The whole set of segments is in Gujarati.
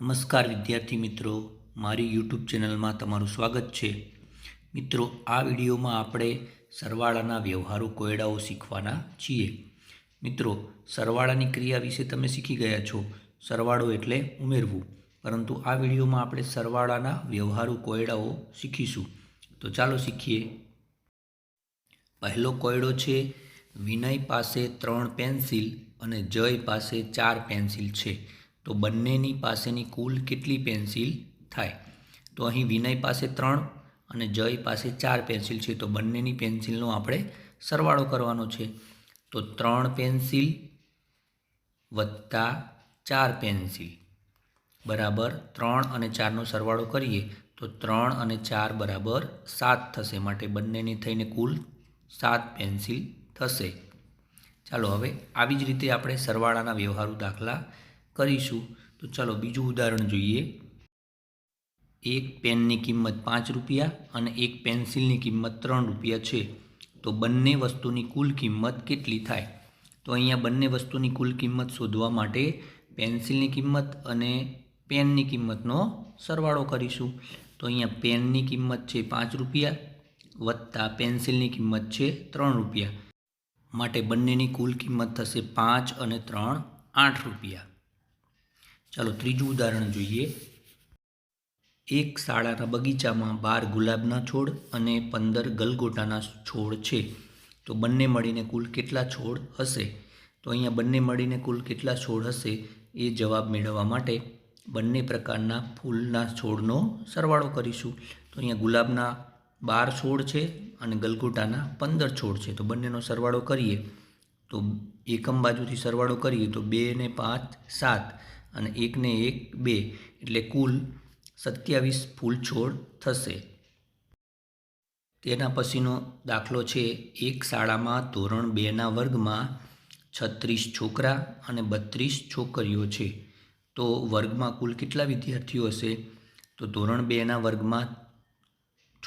નમસ્કાર વિદ્યાર્થી મિત્રો, મારી યુટ્યુબ ચેનલમાં તમારું સ્વાગત છે. મિત્રો, આ વિડીયોમાં આપણે સરવાળાના વ્યવહારુ કોયડાઓ શીખવાના છીએ. મિત્રો, સરવાળાની ક્રિયા વિશે તમે શીખી ગયા છો. સરવાળો એટલે ઉમેરવું. પરંતુ આ વિડીયોમાં આપણે સરવાળાના વ્યવહારુ કોયડાઓ શીખીશું. તો ચાલો શીખીએ. પહેલો કોયડો છે, વિનય પાસે ત્રણ પેન્સિલ અને જય પાસે ચાર પેન્સિલ છે. તો બંનેની પાસેની કુલ કેટલી પેન્સિલ થાય? તો અહીં વિનય પાસે ત્રણ અને જય પાસે ચાર પેન્સિલ છે. તો બંનેની પેન્સિલનો આપણે સરવાળો કરવાનો છે. તો ત્રણ પેન્સિલ વત્તા ચાર પેન્સિલ. બરાબર ત્રણ અને ચારનો સરવાળો કરીએ તો ત્રણ અને ચાર બરાબર સાત થશે. માટે બંનેની થઈને કુલ સાત પેન્સિલ થશે. ચાલો હવે આવી જ રીતે આપણે સરવાળાના વ્યવહારુ દાખલા કરીશું. તો ચાલો બીજું ઉદાહરણ જોઈએ. એક પેનની કિંમત પાંચ રૂપિયા અને એક પેન્સિલની કિંમત ત્રણ રૂપિયા છે. તો બંને વસ્તુની કુલ કિંમત કેટલી થાય? તો અહીંયા બંને વસ્તુની કુલ કિંમત શોધવા માટે પેન્સિલની કિંમત અને પેનની કિંમતનો સરવાળો કરીશું. તો અહીંયા પેનની કિંમત છે પાંચ રૂપિયા વત્તા પેન્સિલની કિંમત છે ત્રણ રૂપિયા. માટે બંનેની કુલ કિંમત થશે પાંચ અને ત્રણ આઠ રૂપિયા. ચાલો ત્રીજું ઉદાહરણ જોઈએ. એક શાળાના બગીચામાં બાર ગુલાબના છોડ અને પંદર ગલગોટાના છોડ છે. તો બંને મળીને કુલ કેટલા છોડ હશે? તો અહીંયા બંને મળીને કુલ કેટલા છોડ હશે એ જવાબ મેળવવા માટે બંને પ્રકારના ફૂલના છોડનો સરવાળો કરીશું. તો અહીંયા ગુલાબના બાર છોડ છે અને ગલગોટાના પંદર છોડ છે. તો બંનેનો સરવાળો કરીએ. તો એકમ બાજુથી સરવાળો કરીએ તો બે ને પાંચ સાત. અને એકને એક બે એટલે કુલ સત્યાવીસ ફૂલ છોડ થશે. તેના પછીનો દાખલો છે એક શાળામાં ધોરણ બેના વર્ગમાં છત્રીસ છોકરા અને બત્રીસ છોકરીઓ છે. તો વર્ગમાં કુલ કેટલા વિદ્યાર્થીઓ હશે? તો ધોરણ બેના વર્ગમાં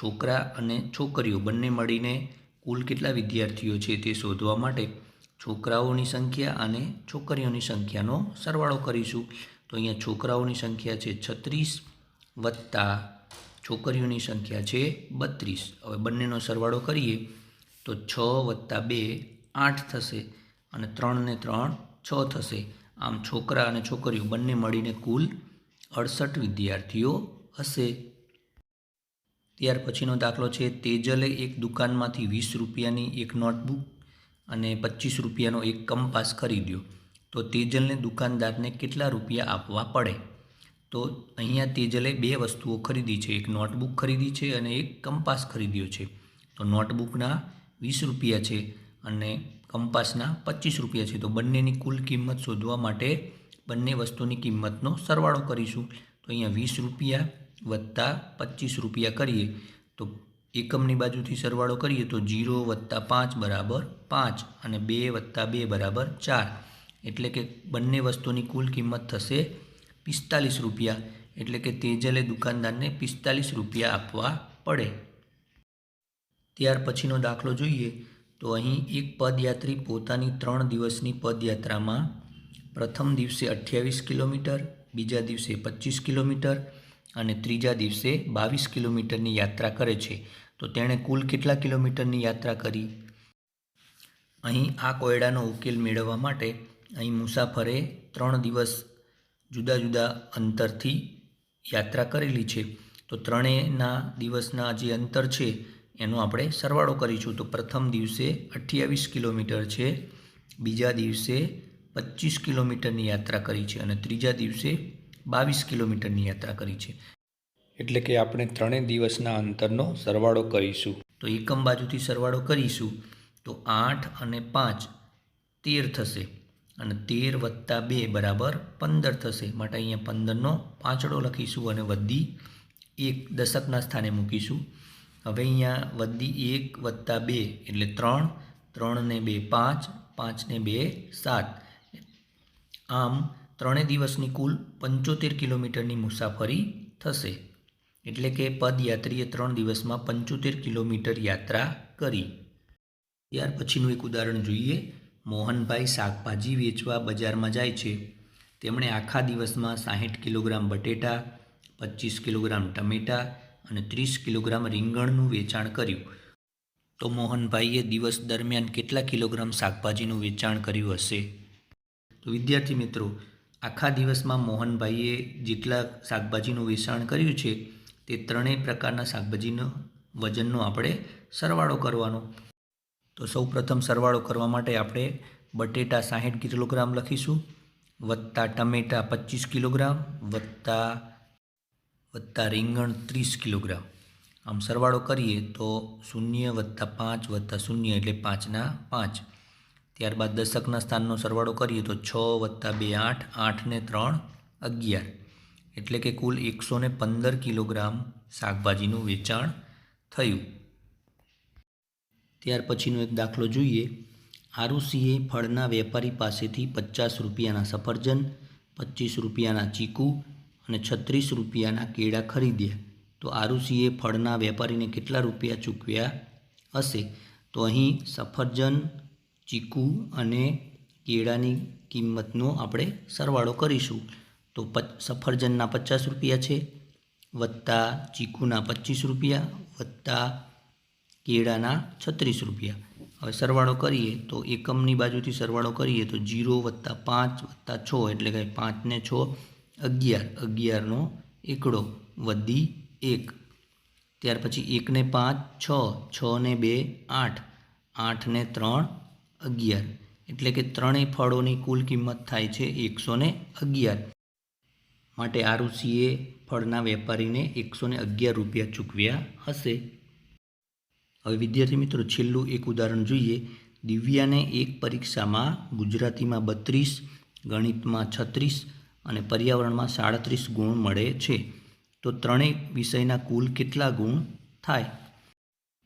છોકરા અને છોકરીઓ બંને મળીને કુલ કેટલા વિદ્યાર્થીઓ છે તે શોધવા માટે છોકરાઓની સંખ્યા અને છોકરીઓની સંખ્યાનો સરવાળો કરીશું. તો અહીંયા છોકરાઓની સંખ્યા છે છત્રીસ વત્તા છોકરીઓની સંખ્યા છે બત્રીસ. હવે બંનેનો સરવાળો કરીએ તો છ વત્તા બે આઠ થશે અને ત્રણ ને ત્રણ છ થશે. આમ છોકરા અને છોકરીઓ બંને મળીને કુલ અડસઠ વિદ્યાર્થીઓ હશે. ત્યાર પછીનો દાખલો છે તેજલે એક દુકાનમાંથી વીસ રૂપિયાની એક નોટબુક અને પચીસ રૂપિયાનો એક કંપાસ ખરીદ્યો. તો તેજલને દુકાનદારને કેટલા રૂપિયા આપવા પડે? તો અહીંયા તેજલે બે વસ્તુઓ ખરીદી છે. એક નોટબુક ખરીદી છે અને એક કંપાસ ખરીદ્યો છે. તો નોટબુકના વીસ રૂપિયા છે અને કંપાસના પચીસ રૂપિયા છે. તો બંનેની કુલ કિંમત શોધવા માટે બંને વસ્તુની કિંમતનો સરવાળો કરીશું. તો અહીંયા વીસ રૂપિયા વત્તા પચીસ રૂપિયા કરીએ. તો એકમની બાજુથી સરવાળો કરીએ તો જીરો વત્તા પાંચ બરાબર પાંચ અને બે વત્તા બે બરાબર ચાર. એટલે કે બંને વસ્તુની કુલ કિંમત થશે પિસ્તાલીસ રૂપિયા. એટલે કે તેજલે દુકાનદારને પિસ્તાલીસ રૂપિયા આપવા પડે. ત્યાર પછીનો દાખલો જોઈએ તો અહીં એક પદયાત્રી પોતાની ત્રણ દિવસની પદયાત્રામાં પ્રથમ દિવસે અઠ્યાવીસ કિલોમીટર, બીજા દિવસે પચીસ કિલોમીટર અને ત્રીજા દિવસે બાવીસ કિલોમીટરની યાત્રા કરે છે. તો તેણે કુલ કેટલા કિલોમીટરની યાત્રા કરી? અહીં આ કોયડાનો ઉકેલ મેળવવા માટે અહીં મુસાફરે ત્રણ દિવસ જુદા જુદા અંતરથી યાત્રા કરેલી છે. તો ત્રણેયના દિવસના જે અંતર છે, એનો આપણે સરવાળો કરીશું. તો પ્રથમ દિવસે અઠ્યાવીસ કિલોમીટર છે, બીજા દિવસે પચીસ કિલોમીટરની યાત્રા કરી છે અને ત્રીજા દિવસે બાવીસ કિલોમીટરની યાત્રા કરી છે. એટલે કે આપણે ત્રણેય દિવસના અંતરનો સરવાળો કરીશું. તો એકમ બાજુથી સરવાળો કરીશું તો આઠ અને પાંચ તેર થશે અને તેર વત્તા બે બરાબર પંદર થશે. માટે અહીંયા પંદરનો પાંચડો લખીશું અને વધી એક દશકના સ્થાને મૂકીશું. હવે અહીંયા વધી એક વત્તા બે એટલે ત્રણ ત્રણને બે પાંચ પાંચને બે સાત. આમ ત્રણેય દિવસની કુલ પંચોતેર કિલોમીટરની મુસાફરી થશે. એટલે કે પદયાત્રીએ ત્રણ દિવસમાં પંચોતેર કિલોમીટર યાત્રા કરી. ત્યાર પછીનું એક ઉદાહરણ જોઈએ. મોહનભાઈ શાકભાજી વેચવા બજારમાં જાય છે. તેમણે આખા દિવસમાં સાહીઠ કિલોગ્રામ બટેટા પચીસ કિલોગ્રામ ટમેટા અને ત્રીસ કિલોગ્રામ રીંગણનું વેચાણ કર્યું. તો મોહનભાઈએ દિવસ દરમિયાન કેટલા કિલોગ્રામ શાકભાજીનું વેચાણ કર્યું હશે? તો વિદ્યાર્થી મિત્રો આખા દિવસમાં મોહનભાઈએ જેટલા શાકભાજીનું વેચાણ કર્યું છે, તે ત્રણેય પ્રકારના શાકભાજીનો વજનનો આપણે સરવાળો કરવાનો. તો સૌ પ્રથમ સરવાળો કરવા માટે આપણે બટેટા સાહીઠ કિલોગ્રામ લખીશું, વત્તા ટમેટા પચીસ કિલોગ્રામ, વત્તા વત્તા રીંગણ ત્રીસ કિલોગ્રામ. આમ સરવાળો કરીએ તો શૂન્ય વત્તા પાંચ વત્તા શૂન્ય એટલે પાંચના પાંચ. ત્યારબાદ દશકના સ્થાનનો સરવાળો કરીએ તો છ વત્તા બે આઠ આઠ ને ત્રણ, અગિયાર. એટલે કે કુલ એકસો ને પંદર કિલોગ્રામ શાકભાજીનું વેચાણ થયું. ત્યાર પછીનો એક દાખલો જોઈએ. આરુષીએ ફળના વેપારી પાસેથી પચાસ રૂપિયાના સફરજન, પચીસ રૂપિયાના ચીકુ અને છત્રીસ રૂપિયાના કેળા ખરીદ્યા. તો આરુષીએ ફળના વેપારીને કેટલા રૂપિયા ચૂકવ્યા હશે? તો અહીં સફરજન ચીકુ અને કેળાની કિંમતનો આપણે સરવાળો કરીશું. તો સફરજનના પચાસ રૂપિયા છે, વત્તા ચીકુના પચીસ રૂપિયા, વત્તા કેળાના છત્રીસ રૂપિયા. હવે સરવાળો કરીએ તો એકમની બાજુથી સરવાળો કરીએ તો જીરો વત્તા પાંચ વત્તા છ એટલે કે પાંચને છ, અગિયાર. અગિયારનો એકડો, વધી એક. ત્યાર પછી એકને પાંચ, છ. છને બે, આઠ. આઠને ત્રણ અગિયાર. એટલે કે ત્રણેય ફળોની કુલ કિંમત થાય છે એકસો ને અગિયાર. માટે આરુષીએ ફળના વેપારીને એકસો ને અગિયાર રૂપિયા ચૂકવ્યા હશે. હવે વિદ્યાર્થી મિત્રો, છેલ્લું એક ઉદાહરણ જોઈએ. દિવ્યાને એક પરીક્ષામાં ગુજરાતીમાં બત્રીસ, ગણિતમાં છત્રીસ અને પર્યાવરણમાં સાડત્રીસ ગુણ મળે છે. તો ત્રણેય વિષયના કુલ કેટલા ગુણ થાય?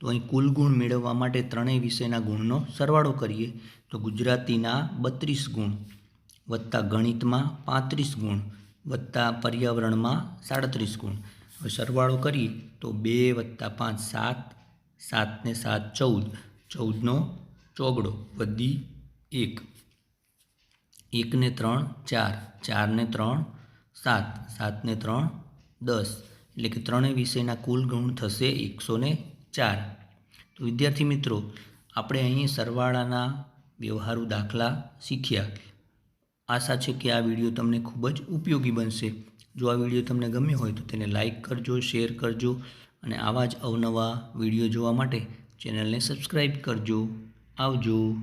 તો અહીં કુલ ગુણ મેળવવા માટે ત્રણેય વિષયના ગુણનો સરવાળો કરીએ. તો ગુજરાતીના બત્રીસ ગુણ વત્તા ગણિતમાં પાંત્રીસ ગુણ વત્તા પર્યાવરણમાં સાડત્રીસ ગુણ. હવે સરવાળો કરીએ તો બે વત્તા પાંચ સાત સાતને સાત ચૌદ. ચૌદનો ચોગડો વધી એક. એકને ત્રણ ચાર. ચારને ત્રણ સાત. સાતને ત્રણ દસ. એટલે કે ત્રણેય વિષયના કુલ ગુણ થશે એકસો ને ચાર. તો વિદ્યાર્થી મિત્રો, આપણે અહીં સરવાળાના વ્યવહારુ દાખલા શીખ્યા. આશા છે કે આ વીડિયો તમને ખૂબ જ ઉપયોગી બનશે. જો આ વીડિયો તમને ગમ્યો હોય તો તેને લાઈક કરજો, શેર કરજો અને આવા જ અવનવા વીડિયો જોવા માટે ચેનલને સબસ્ક્રાઈબ કરજો. આવજો.